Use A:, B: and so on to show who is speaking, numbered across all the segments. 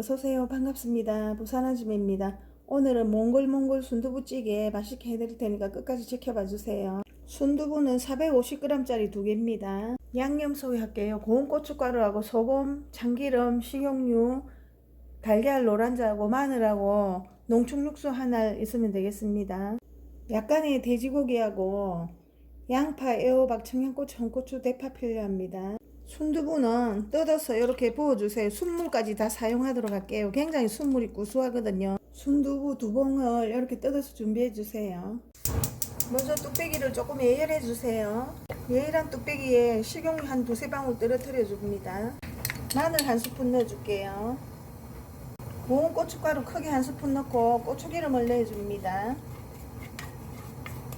A: 어서오세요. 반갑습니다. 부산 아줌입니다. 오늘은 몽골몽골 순두부찌개 맛있게 해드릴 테니까 끝까지 지켜봐 주세요. 순두부는 450g짜리 두 개입니다. 양념 소개할게요. 고운 고춧가루하고 소금, 참기름, 식용유, 달걀 노란자하고 마늘하고 농축육수 하나 있으면 되겠습니다. 약간의 돼지고기하고 양파, 애호박, 청양고추, 홍고추, 대파 필요합니다. 순두부는 뜯어서 이렇게 부어주세요. 순물까지 다 사용하도록 할게요. 굉장히 순물이 구수하거든요. 순두부 두 봉을 이렇게 뜯어서 준비해 주세요. 먼저 뚝배기를 조금 예열해 주세요. 예열한 뚝배기에 식용유 한 두세 방울 떨어뜨려 줍니다. 마늘 한 스푼 넣어줄게요. 고운 고춧가루 크게 한 스푼 넣고 고추기름을 내줍니다.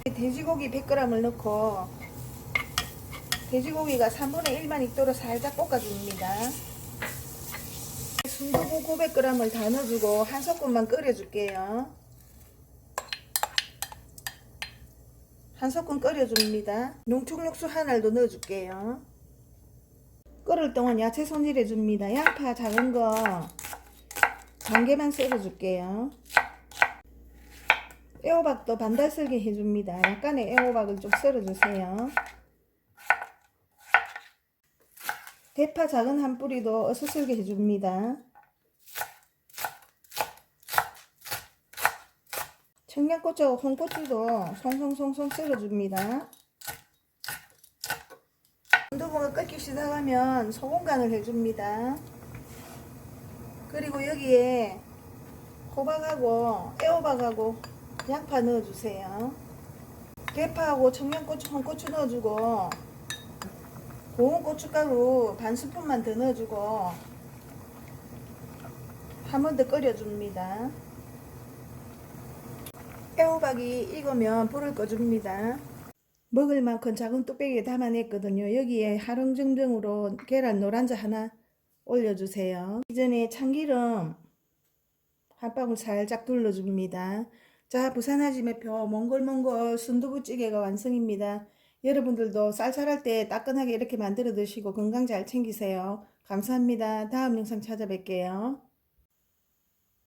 A: 돼지고기 100g을 넣고 돼지고기가 3분의 1만 익도록 살짝 볶아줍니다. 순두부 900g을 다 넣어주고 한 소끔만 끓여줄게요. 한 소끔 끓여줍니다. 농축육수 한 알도 넣어줄게요. 끓을 동안 야채 손질해줍니다. 양파 작은 거한 개만 썰어줄게요. 애호박도 반달 썰기 해줍니다. 약간의 애호박을 좀 썰어주세요. 대파 작은 한 뿌리도 어슷썰게 해줍니다. 청양고추하고 홍고추도 송송송송 썰어줍니다. 순두부가 끓기 시작하면 소금 간을 해줍니다. 그리고 여기에 호박하고 애호박하고 양파 넣어주세요. 대파하고 청양고추, 홍고추 넣어주고 고운 고춧가루 반 스푼만 더 넣어주고 한 번 더 끓여줍니다. 애호박이 익으면 불을 꺼줍니다. 먹을 만큼 작은 뚝배기에 담아냈거든요. 여기에 하릉정정으로 계란 노란자 하나 올려주세요. 이전에 참기름 한 방울 살짝 둘러줍니다. 자, 부산아지매표 몽골몽골 순두부찌개가 완성입니다. 여러분들도 쌀쌀할 때 따끈하게 이렇게 만들어 드시고 건강 잘 챙기세요. 감사합니다. 다음 영상 찾아뵐게요.